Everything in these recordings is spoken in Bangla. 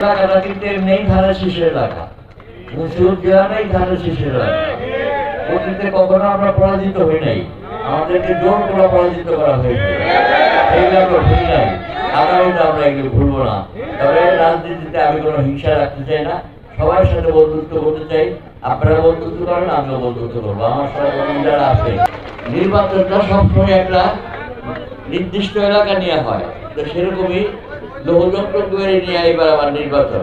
এলাকাটা কিন্তু এমনিই ধানের শীষের এলাকা। মুন্সিপুর জেলাটাই ধানের শীষের এলাকা। অতীতে কখনো আমরা পরাজিত হই নাই। আমাদেরকে জোর করে পরাজিত করা হয়েছে। এইগুলো আমরা ভুলি নাই। আগামীতে আমরা এগুলো ভুলবো না। তবে রাজনীতিতে আমি কোনো হিংসা রাখতে চাই না। সবার সাথে বন্ধুত্ব করতে চাই। আপনারা বন্ধুত্ব করেন, আমিও বন্ধুত্ব করব। আমার বন্ধু যারা আছে। নির্বাচনটা সবসময় একটা নির্দিষ্ট এলাকা নিয়ে হয়। তো সেরকমই প্রক্রিয়া নিয়ে এবার আমার নির্বাচন।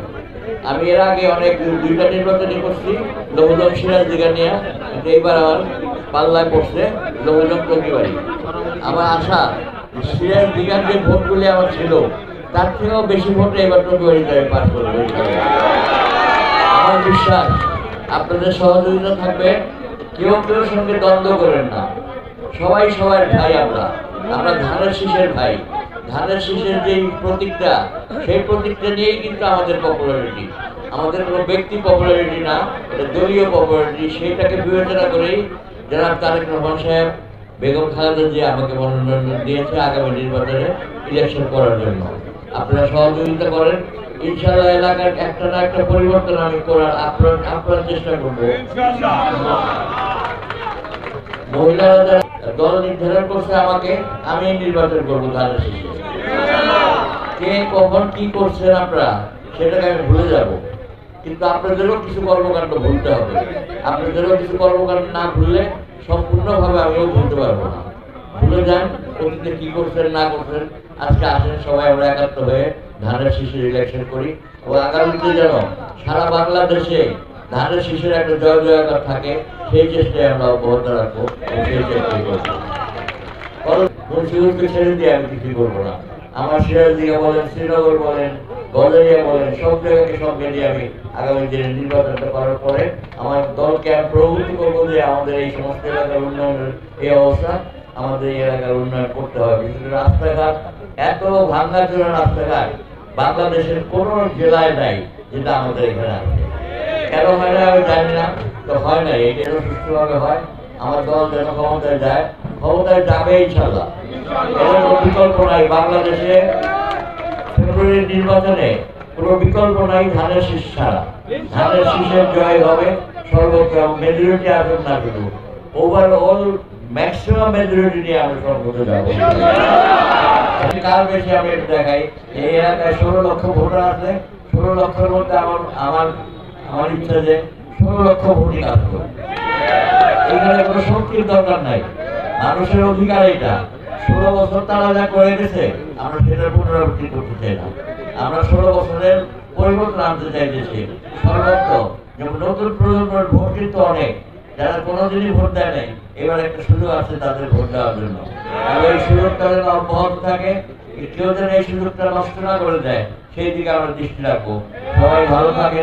আমি এর আগে অনেক দুইটা নির্বাচনই করছি লোহজন সিরাজ দিঘা নিয়ে এইবার আমার পাল্লায় পড়ছে লোহজন প্রতিবারই আমার আশা সিরাজ দিঘার যে ভোটগুলি আমার ছিল, তার থেকেও বেশি ভোটে এবার প্রতিবারিতে আমি পাস করব। আমার বিশ্বাস, আপনাদের সহযোগিতা থাকবে, কেউ কেউ সঙ্গে দ্বন্দ্ব করেন না। সবাই সবার ভাই আমরা। আমরা ধানের শীষের ভাই। ধানের শীষের যে প্রতীকটা, সেই প্রতীকটা নিয়েই কিন্তু আমাদের পপুলারিটি আমাদের কোনো ব্যক্তি পপুলারিটি না, এটা দলীয় পপুলারিটি সেইটাকে বিবেচনা করেই যারা তারেক রহমান সাহেব, বেগম খালেদা জিয়া আমাকে মনোনয়ন দিয়েছে আগামী নির্বাচনে ইলেকশন করার জন্য। আপনারা সহযোগিতা করেন। ইনশাআল্লাহ এলাকার একটা না একটা পরিবর্তন আমি করার আপনার আপনার চেষ্টা করব। মহিলারা দল নির্ধারণ করছে আমাকে, আমি নির্বাচন করব তাদের কে কখন কি করছেন আপনারা, সেটাকে আমি ভুলে যাব। কিন্তু আপনাদেরও কিছু কর্মকাণ্ড ভুলতে হবে। আপনাদেরও কিছু কর্মকাণ্ড না ভুললে সম্পূর্ণভাবে আমিও ভুলতে পারব না। ভুলে যান, অতীতে কি করছেন, না করছেন, আজকে আসেন সবাই, আমরা একাত্ম হয়ে ধানের শিশুর ইলেকশন করি। ও আগামীতে যেন সারা বাংলাদেশে ধানের শিশুর একটা জয় জয়কার থাকে, সেই চেষ্টায় আমরা অব্যাহত রাখব সেই চেষ্টাই করব। ছেড়ে দিয়ে আমি করব না। আমার বলেন, শ্রীনগর বলেন গজারিয়া বলেন, সব জায়গাকে সঙ্গে নিয়ে আমি আগামী দিনে নির্বাচনটা করার পরে আমার দলকে আমি প্রভূতি করব যে আমাদের এই সমস্ত এলাকার উন্নয়নের এই অবস্থা, আমাদের এই এলাকার উন্নয়ন করতে হবে। বিশেষ রাস্তাঘাট এত ভাঙ্গা চোরা রাস্তাঘাট, বাংলাদেশের কোনো জেলায় নাই যেটা আমাদের এখানে আছে। কেন হয় না আমি জানি না তো হয় না এটা যেন সুস্থভাবে হয় আমার দল যেন ক্ষমতায় যায় ক্ষমতায় যাবে ইনশাল্লাহ এর কোনো বিকল্প নাই বাংলাদেশে ফেব্রুয়ারির নির্বাচনে কোনো বিকল্প নাই ধানের শীষ ছাড়া। ধানের শীষের জয় হবে সর্বোচ্চ মেজরিটি আসুন না শুধু ওভারঅল ম্যাক্সিমাম মেজরিটি নিয়ে আমরা সর্বোচ্চ যাব। কার বেশি আমি দেখাই এই এলাকায় ষোলো লক্ষ ভোটার আছে ষোলো লক্ষের মধ্যে আমার আমার আমার ইচ্ছা যে ষোলো লক্ষ ভোটই কাজ করবে এখানে কোনো শক্তির দরকার নাই। মানুষের অধিকার এটা ষোলো বছর তারা যা করে গেছে, আমরা সেটার পুনরাবৃত্তি করতে চাই না। আমরা ষোলো বছরের পরিবর্তন আনতে চাইতেছি সর্বত্র। যেমন নতুন প্রজন্মের ভোট কিন্তু অনেক। যারা কোনোদিনই ভোট দেয় নাই, এবার একটা সুযোগ আছে তাদের ভোট দেওয়ার জন্য। আর এই সুযোগটা যেন অব্যাহত থাকে, কেউ যেন এই সুযোগটা নষ্ট না করে দেয়, সেই দিকে আমরা দৃষ্টি রাখব। সবাই ভালো থাকে